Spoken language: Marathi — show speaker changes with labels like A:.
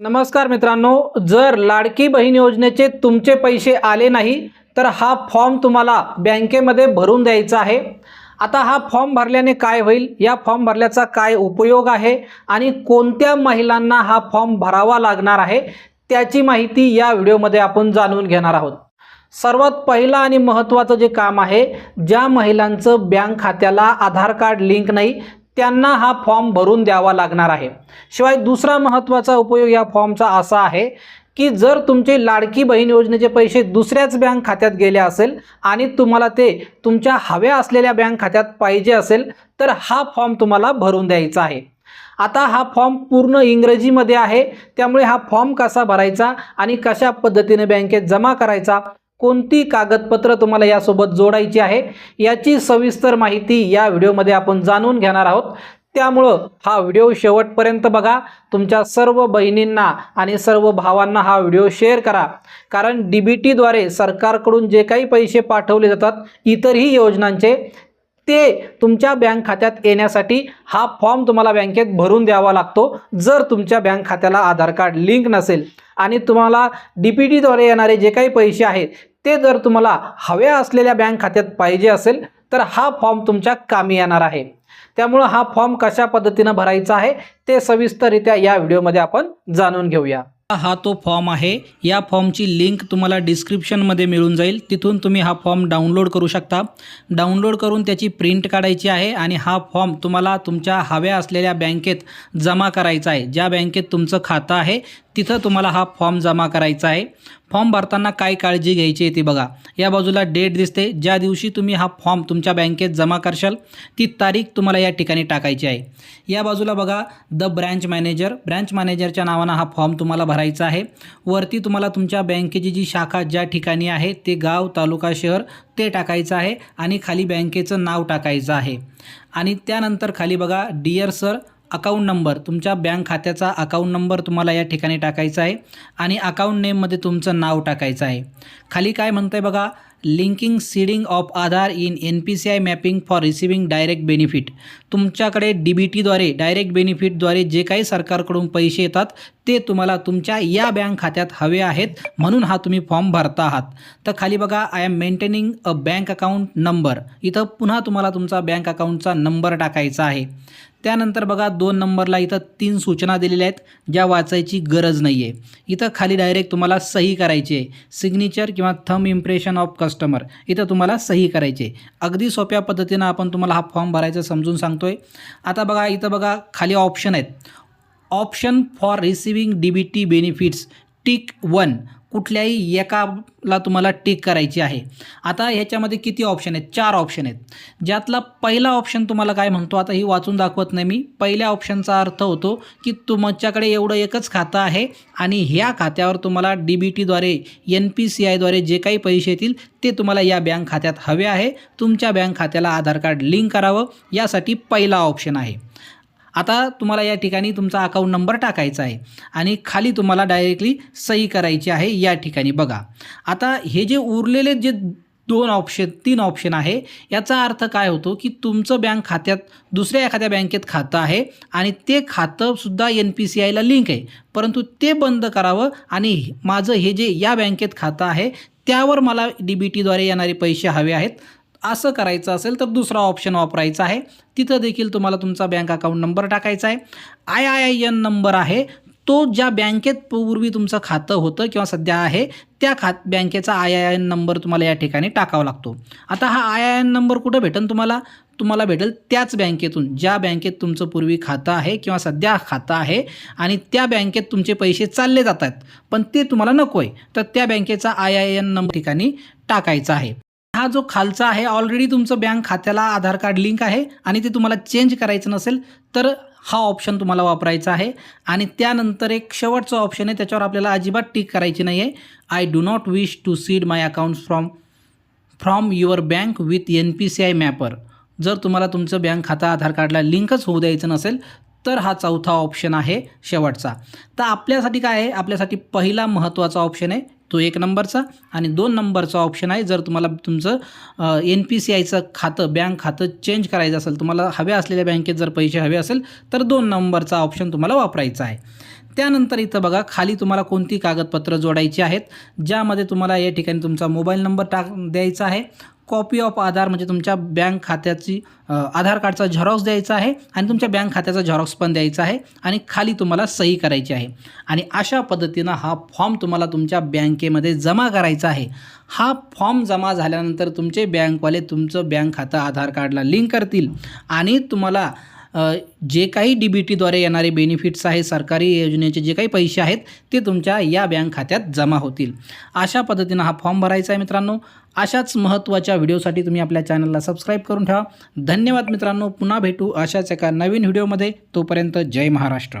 A: नमस्कार मित्रांनो जर लाडकी बहीण योजनेचे तुमचे पैसे आले नाही तर हा फॉर्म तुम्हाला बँकेमध्ये भरून द्यायचा आहे. आता हा फॉर्म भरल्याने काय होईल? या फॉर्म भरल्याचा काय उपयोग आहे? आणि कोणत्या महिलांना हा फॉर्म भरावा लागणार आहे? त्याची माहिती या व्हिडिओमध्ये आपण जाणून घेणार आहोत. सर्वात पहिलं आणि महत्त्वाचं जे काम आहे ज्या महिलांचं बँक खात्याला आधार कार्ड लिंक नाही त्यांना हा फॉर्म भरून द्यावा लागणार आहे. शिवाय दुसरा महत्त्वाचा उपयोग या फॉर्मचा असा आहे की जर तुमचे लाडकी बहीण योजनेचे पैसे दुसऱ्याच बँक खात्यात गेले असेल आणि तुम्हाला ते तुमच्या हव्या असलेल्या बँक खात्यात पाहिजे असेल तर हा फॉर्म तुम्हाला भरून द्यायचा आहे. आता हा फॉर्म पूर्ण इंग्रजीमध्ये आहे त्यामुळे हा फॉर्म कसा भरायचा आणि कशा पद्धतीने बँकेत जमा करायचा कोणती कागदपत्र तुम्हाला यासोबत जोडायची आहे याची सविस्तर माहिती या व्हिडिओमध्ये आपण जाणून घेणार आहोत. त्यामुळं हा व्हिडिओ शेवटपर्यंत बघा. तुमच्या सर्व बहिणींना आणि सर्व भावांना हा व्हिडिओ शेअर करा. कारण डी बी टीद्वारे सरकारकडून जे काही पैसे पाठवले जातात इतरही योजनांचे ते तुमच्या बँक खात्यात येण्यासाठी हा फॉर्म तुम्हाला बँकेत भरून द्यावा लागतो. जर तुमच्या बँक खात्याला आधार कार्ड लिंक नसेल आणि तुम्हाला डी पी टीद्वारे येणारे जे काही पैसे आहेत ते जर तुम्हाला हव्या असलेल्या बँक खात्यात पाहिजे असेल तर हा फॉर्म तुमच्या कामी येणार आहे. त्यामुळं हा फॉर्म कशा पद्धतीनं भरायचा आहे ते सविस्तररित्या या व्हिडिओमध्ये आपण जाणून घेऊया. हा तो फॉर्म आहे. या फॉर्मची लिंक तुम्हाला डिस्क्रिप्शनमध्ये मिळून जाईल. तिथून तुम्ही हा फॉर्म डाउनलोड करू शकता. डाउनलोड करून त्याची प्रिंट काढायची आहे आणि हा फॉर्म तुम्हाला तुमच्या हव्या असलेल्या बँकेत जमा करायचा आहे. ज्या बँकेत तुमचं खातं आहे तिथं तुम्हाला हा फॉर्म जमा करायचा आहे. फॉर्म भरताना काय काळजी घ्यायची आहे ती बघा. या बाजूला डेट दिसते. ज्या दिवशी तुम्ही हा फॉर्म तुमच्या बँकेत जमा करशाल ती तारीख तुम्हाला या ठिकाणी टाकायची आहे. या बाजूला बघा द ब्रँच मॅनेजर. ब्रँच मॅनेजरच्या नावानं हा फॉर्म तुम्हाला भरायचा आहे. वरती तुम्हाला तुमच्या बँकेची जी शाखा ज्या ठिकाणी आहे ते गाव तालुका शहर ते टाकायचं आहे आणि खाली बँकेचं नाव टाकायचं आहे. आणि त्यानंतर खाली बघा डियर सर अकाउंट नंबर तुमच्या बँक खात्याचा अकाउंट नंबर तुम्हाला या ठिकाणी टाकायचा आहे आणि अकाउंट नेममध्ये तुमचं नाव टाकायचं आहे. खाली काय म्हणतं आहे बघा linking seeding of Aadhaar in N P C I mapping for receiving direct benefit तुमच्याकडे डी बी टीद्वारे डायरेक्ट बेनिफिटद्वारे जे काही सरकारकडून पैसे येतात ते तुम्हाला तुमच्या या बँक खात्यात हवे आहेत म्हणून हा तुम्ही फॉर्म भरता आहात. तर खाली बघा I am maintaining a bank account number इथं पुन्हा तुम्हाला तुमचा बँक अकाउंटचा नंबर टाकायचा आहे. त्यानंतर बघा दोन नंबरला इथं तीन सूचना दिलेल्या आहेत ज्या वाचायची गरज नाही आहे इथं खाली डायरेक्ट तुम्हाला सही करायची आहे. सिग्नेचर किंवा थम इम्प्रेशन ऑफ कस्टमर इथं तुम्हाला सही करायची अगदी सोप्या पद्धतीनं आपण तुम्हाला हा फॉर्म भरायचं समजून सांगतो आहे आता बघा इथं बघा खाली ऑप्शन आहेत. Option for receiving D B T benefits tick one कुठल्याही एकाला तुम्हाला टिक करायची आहे. आता ह्याच्यामध्ये किती ऑप्शन आहेत? चार ऑप्शन आहेत. ज्यातला पहिला ऑप्शन तुम्हाला काय म्हणतो? आता ही वाचून दाखवत नाही मी. पहिल्या ऑप्शनचा अर्थ होतो की तुमच्याकडे एवढं एकच खातं आहे आणि ह्या खात्यावर तुम्हाला डी बी टीद्वारे एन पी सी आयद्वारे जे काही पैसे येतील ते तुम्हाला या बँक खात्यात हवे आहे. तुमच्या बँक खात्याला आधार कार्ड लिंक करावं. यासाठी पहिला ऑप्शन आहे. आता तुम्हाला या ठिकाणी तुमचा अकाउंट नंबर टाकायचा आहे आणि खाली तुम्हाला डायरेक्टली सही करायची आहे या ठिकाणी बघा. आता हे जे उरलेले जे दोन ऑप्शन तीन ऑप्शन आहे याचा अर्थ काय होतो की तुमचं बँक खात्यात दुसऱ्या एखाद्या बँकेत खातं आहे आणि ते खातंसुद्धा एन पी सी आयला लिंक आहे. परंतु ते बंद करावं आणि माझं हे जे या बँकेत खातं आहे त्यावर मला डी बी टीद्वारे येणारे पैसे हवे आहेत. असं करायचं असेल तर दुसरा ऑप्शन वापरायचा आहे. तिथं देखील तुम्हाला तुमचा बँक अकाउंट नंबर टाकायचा आहे. I I I N number आहे. तो ज्या बँकेत पूर्वी तुमचं खातं होतं किंवा सध्या आहे त्या खात बँकेचा आय आय एन नंबर तुम्हाला या ठिकाणी टाकावा लागतो. आता हा आय आय एन नंबर कुठं भेटेल तुम्हाला? तुम्हाला भेटेल त्याच बँकेतून ज्या बँकेत तुमचं पूर्वी खातं आहे किंवा सध्या खातं आहे आणि त्या बँकेत तुमचे पैसे चालले जातात. पण ते तुम्हाला नको आहे तर त्या बँकेचा आय आय एन नंबर ठिकाणी टाकायचा आहे. हा जो खालचा आहे ऑलरेडी तुमचं बँक खात्याला आधार कार्ड लिंक आहे आणि ते तुम्हाला चेंज करायचं नसेल तर हा ऑप्शन तुम्हाला वापरायचा आहे. आणि त्यानंतर एक शेवटचा ऑप्शन आहे त्याच्यावर आपल्याला अजिबात टिक करायची नाही आहे I do not wish to seed my accounts from from your bank with N P C I mapper जर तुम्हाला तुमचं बँक खातं आधार कार्डला लिंकच होऊ द्यायचं नसेल तर हा चौथा ऑप्शन आहे शेवटचा. तर आपल्यासाठी काय आहे? आपल्यासाठी पहिला महत्त्वाचा ऑप्शन आहे तो एक नंबरचा आणि दोन नंबरचा ऑप्शन आहे. जर तुम्हाला तुमचं एन पी सी आयचं खातं बँक खातं चेंज करायचं असेल तुम्हाला हव्या असलेल्या बँकेत जर पैसे हवे असेल तर दोन नंबरचा ऑप्शन तुम्हाला वापरायचा आहे. त्यानंतर इथं बघा खाली तुम्हाला कोणती कागदपत्रं जोडायची आहेत ज्यामध्ये तुम्हाला या ठिकाणी तुमचा मोबाईल नंबर टाक द्यायचा आहे. कॉपी ऑफ आधार म्हणजे तुमच्या बँक खात्याची आधार कार्डचा झेरॉक्स द्यायचा आहे आणि तुमच्या बँक खात्याचा झेरॉक्स पण द्यायचा आहे आणि खाली तुम्हाला सही करायची आहे. आणि अशा पद्धतीनं हा फॉर्म तुम्हाला तुमच्या बँकेमध्ये जमा करायचा आहे. हा फॉर्म जमा झाल्यानंतर तुमचे बँकवाले तुमचं बँक खातं आधार कार्डला लिंक करतील आणि तुम्हाला जे काही डी बी टीद्वारे येणारे बेनिफिट्स आहे सरकारी योजनेचे जे काही पैसे आहेत ते तुमच्या या बँक खात्यात जमा होतील. अशा पद्धतीनं हा फॉर्म भरायचा आहे मित्रांनो. अशाच महत्त्वाच्या व्हिडिओसाठी तुम्ही आपल्या चॅनलला सबस्क्राईब करून ठेवा. धन्यवाद मित्रांनो. पुन्हा भेटू अशाच एका नवीन व्हिडिओमध्ये तोपर्यंत जय महाराष्ट्र.